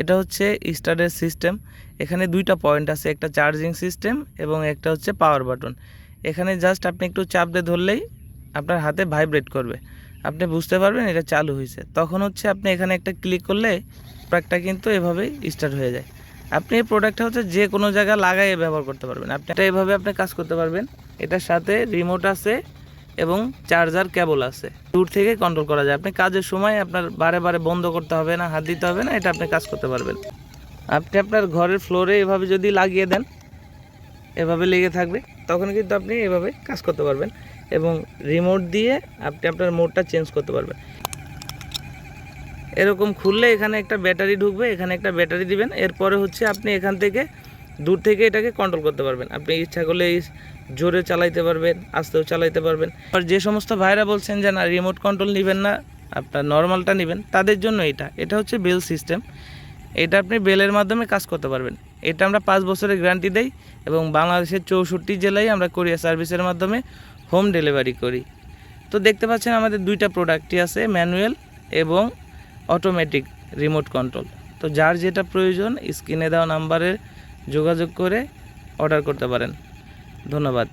এটা হচ্ছে স্টারের সিস্টেম। এখানে দুইটা পয়েন্ট আছে, একটা চার্জিং সিস্টেম এবং একটা হচ্ছে পাওয়ার বাটন। এখানে জাস্ট আপনি একটু চাপ দিয়ে ধরলেই আপনার হাতে ভাইব্রেট করবে। আপনি বুঝতে পারবেন এটা চালু হয়েছে। তখন হচ্ছে আপনি এখানে একটা ক্লিক করলে প্রোডাক্টটা কিন্তু এভাবেই স্টার্ট হয়ে যায়। আপনি এই প্রোডাক্টটা হচ্ছে যে কোনো জায়গায় লাগাইয়ে ব্যবহার করতে পারবেন। আপনি এটা এভাবে আপনি কাজ করতে পারবেন। এটার সাথে রিমোট আছে এবং চার্জার কেবল আছে। দূর থেকে কন্ট্রোল করা যায়। আপনি কাজের সময় আপনার বারে বারে বন্ধ করতে হবে না, হাত দিতে হবে না, এটা আপনি কাজ করতে পারবেন। আপনি আপনার ঘরের ফ্লোরে এভাবে যদি লাগিয়ে দেন, এভাবে লেগে থাকবে, তখন কিন্তু আপনি এভাবে কাজ করতে পারবেন এবং রিমোট দিয়ে আপনি আপনার মোডটা চেঞ্জ করতে পারবেন। এরকম খুললে এখানে একটা ব্যাটারি ঢুকবে, এখানে একটা ব্যাটারি দিবেন। এরপরে হচ্ছে আপনি এখান থেকে দূর থেকে এটাকে কন্ট্রোল করতে পারবেন। আপনি ইচ্ছা করলে জোরে চালাইতে পারবেন, আস্তেও চালাইতে পারবেন। আর যে সমস্ত ভাইরা বলছেন যে, না রিমোট কন্ট্রোল নেবেন না, আপনার নর্মালটা নেবেন, তাদের জন্য এটা। এটা হচ্ছে বেল সিস্টেম। এটা আপনি বেলের মাধ্যমে কাজ করতে পারবেন। এটা আমরা পাঁচ বছরের গ্যারান্টি দেই এবং বাংলাদেশের চৌষট্টি জেলায় আমরা কোরিয়ার সার্ভিসের মাধ্যমে হোম ডেলিভারি করি। তো দেখতে পাচ্ছেন আমাদের দুইটা প্রোডাক্টই আছে ম্যানুয়াল এবং অটোমেটিক রিমোট কন্ট্রোল তো যার যেটা প্রয়োজন স্ক্রিনে দেওয়া নাম্বারে যোগাযোগ করে অর্ডার করতে পারেন। ধন্যবাদ।